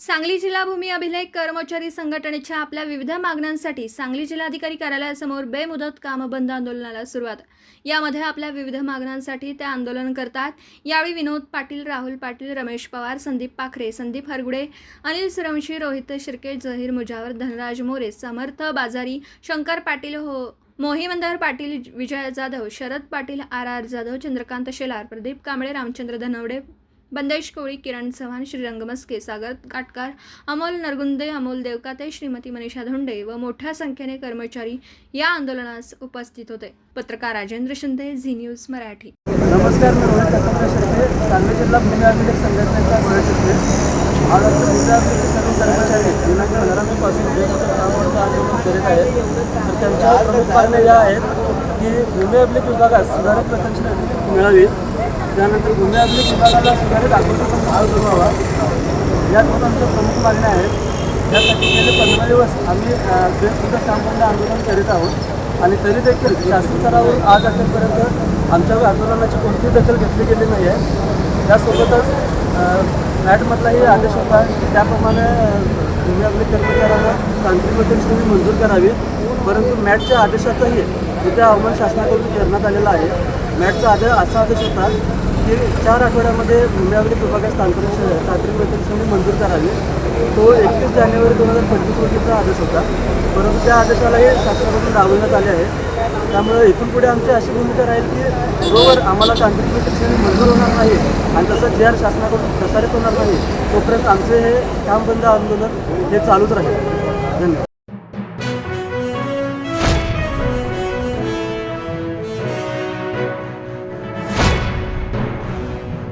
सांगली जिल्हा भूमी अभिलेख कर्मचारी संघटनेच्या आपल्या विविध मागण्यांसाठी सांगली जिल्हाधिकारी कार्यालयासमोर बेमुदत कामबंद आंदोलनाला सुरुवात. यामध्ये आपल्या विविध मागण्यांसाठी ते आंदोलन करतात. यावेळी विनोद पाटील राहुल पाटील रमेश पवार संदीप पाखरे संदीप हरगुडे अनिल सरमशी रोहित शिर्के जहीर मुजावर धनराज मोरे समर्थ बाजारी शंकर पाटील हो मोहिमंदर पाटील विजय जाधव शरद पाटील आर आर जाधव चंद्रकांत शेलार प्रदीप कांबळे रामचंद्र धनवडे बंदेश कोळी किरण चव्हाण श्रीरंग मस्के सागर काटकार अमोल नरगुंदे अमोल देवकाते श्रीमती मनीषा धोंडे व मोठ्या संख्येने कर्मचारी या आंदोलनास उपस्थित होते. पत्रकार राजेंद्र शिंदे झी न्यूज मराठी. नमस्कार मी रोहित सांगली जिल्हा भूमी अभिलेख संघटनेचा आज आपण भूमी सर्व कर्मचारी दिनांक घरापासून मे आंदोलन करीत आहेत तर त्यांच्या प्रमुख मागण्या या आहेत. की गुन्हे अभिलेख विभागात सुधारित वेतन मिळावी. त्यानंतर गुन्हे अभिलेख विभागाला सुधारित आकृतीचा भाव बनवावा. या दोन आमच्या प्रमुख मागण्या आहेत. यासाठी गेले पंधरा दिवस आम्ही बेसुद्धा काम बंद आंदोलन करीत आहोत. आणि तरी देखील शासन स्तरावर आज अखेरपर्यंत आमच्या आंदोलनाची कोणतीही दखल घेतली गेली नाही आहे. त्यासोबतच मॅटमधलाही आदेश होता. की त्याप्रमाणे तुम्ही आपल्या कर्मचाऱ्यांना तांत्रिक वेतन मंजूर करावी. परंतु मॅटच्या आदेशाचाही तिथे आव्हान शासनाकडून करण्यात आलेला आहे. मॅटचा आदेश असा आदेश होता की चार आठवड्यामध्ये भूम्यावरील अभिलेख विभागास तांत्रिक तांत्रिक वेतन मंजूर करावी. तो एकतीस जानेवारी दोन हजार पंचवीस रोजीचा आदेश होता. परंतु त्या आदेशालाही शासनाकडून राबवण्यात आले आहे. त्यामुळे इथून पुढे आमची अशी भूमिका राहील की जोवर आम्हाला तांत्रिक वेतन मंजूर होणार नाही आणि तसं जे आर शासनाकडून प्रसारित होणार नाही तोपर्यंत आमचे हे काम बंद आंदोलन हे चालूच राहील. धन्यवाद.